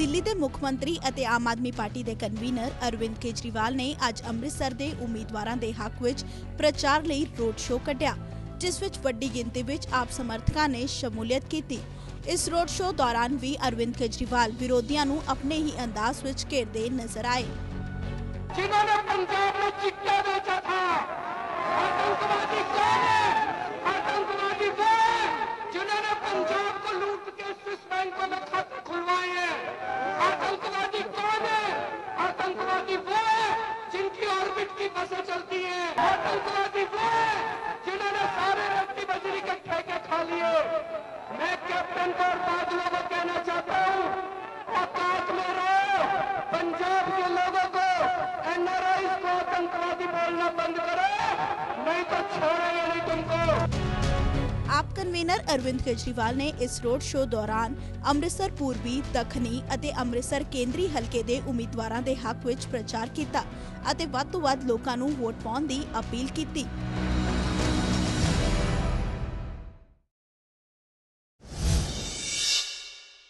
ਦਿੱਲੀ ਦੇ ਮੁੱਖ ਮੰਤਰੀ ਅਤੇ ਆਮ ਆਦਮੀ ਪਾਰਟੀ ਦੇ ਕਨਵੀਨਰ ਅਰਵਿੰਦ ਕੇਜਰੀਵਾਲ ਨੇ ਅੱਜ ਅੰਮ੍ਰਿਤਸਰ ਦੇ ਉਮੀਦਵਾਰਾਂ ਦੇ ਹੱਕ ਵਿੱਚ ਪ੍ਰਚਾਰ ਲਈ ਰੋਡ ਸ਼ੋਅ ਕੱਢਿਆ, ਜਿਸ ਵਿੱਚ ਵੱਡੀ ਗਿਣਤੀ ਵਿੱਚ ਆਪ ਸਮਰਥਕਾਂ ਨੇ ਸ਼ਮੂਲੀਅਤ ਕੀਤੀ। ਇਸ ਰੋਡ ਸ਼ੋਅ ਦੌਰਾਨ ਵੀ ਅਰਵਿੰਦ ਕੇਜਰੀਵਾਲ ਵਿਰੋਧੀਆਂ ਨੂੰ ਆਪਣੇ ਹੀ ਅੰਦਾਜ਼ ਵਿੱਚ ਘੇਰਦੇ ਨਜ਼ਰ ਆਏ। ਜਿਨ੍ਹਾਂ ਨੇ ਪੰਜਾਬ ਨੂੰ ਚਿੱਟਾ ਵੇਚਿਆ ਸੀ आतंकवादी वो जिन्होंने सारे रत्ती बजरी के ठेके खा लिए। मैं कैप्टन को और बादलों को कहना चाहता हूँ, औकात में रहो। पंजाब के लोगों को एनआरआई को आतंकवादी बोलना बंद करो, नहीं तो छोड़ेंगे नहीं तुमको। ਆਪ ਕਨਵੀਨਰ ਅਰਵਿੰਦ ਕੇਜਰੀਵਾਲ ਨੇ ਇਸ ਰੋਡ ਸ਼ੋਅ ਦੌਰਾਨ ਅੰਮ੍ਰਿਤਸਰ ਪੂਰਬੀ, ਦੱਖਣੀ ਅਤੇ ਅੰਮ੍ਰਿਤਸਰ ਕੇਂਦਰੀ ਹਲਕੇ ਦੇ ਉਮੀਦਵਾਰਾਂ ਦੇ ਹੱਕ ਵਿੱਚ ਪ੍ਰਚਾਰ ਕੀਤਾ ਅਤੇ ਵੱਧ ਤੋਂ ਵੱਧ ਲੋਕਾਂ ਨੂੰ ਵੋਟ ਪਾਉਣ ਦੀ ਅਪੀਲ ਕੀਤੀ।